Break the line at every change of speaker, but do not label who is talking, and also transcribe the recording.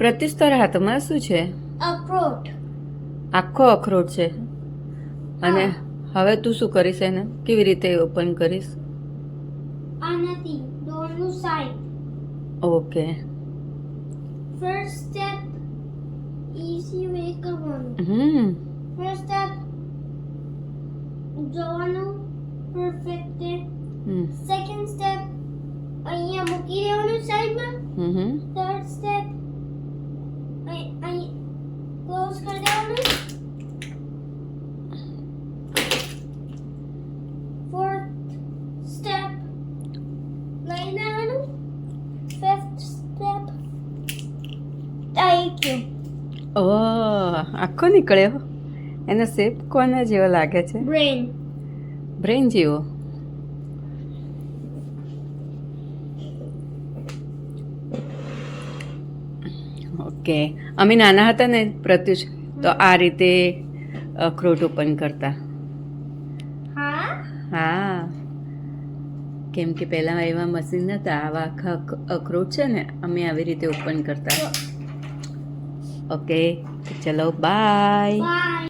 પ્રત્યુષ તારા હાથમાં શું છે?
અખરોટ.
આખો અખરોટ છે. અને હવે તું શું કરીશ એને? કેવી રીતે ઓપન કરીશ?
આ નથી ડોરનું side
okay
first step easy way કરવાનું
હમ.
ફર્સ્ટ સ્ટેપ જોવાનું પરફેક્ટ સેકન્ડ સ્ટેપ અહીંયા મૂકી દેવાનું સાઈડમાં
હમ
થર્ડ સ્ટેપ
ઓ આખો નીકળ્યો? એનો શેપ કોના જેવો લાગે છે?
બ્રેન
બ્રેન જેવો. ઓકે. અમે નાના હતા ને પ્રત્યુષ તો આ રીતે અખરોટ ઓપન કરતા.
હા?
હા. કેમ કે પહેલાં એવા મશીન નહોતા આવા આખા અખરોટ છે ને અમે આવી રીતે ઓપન કરતા. Okay? Chalo. Bye!
Bye!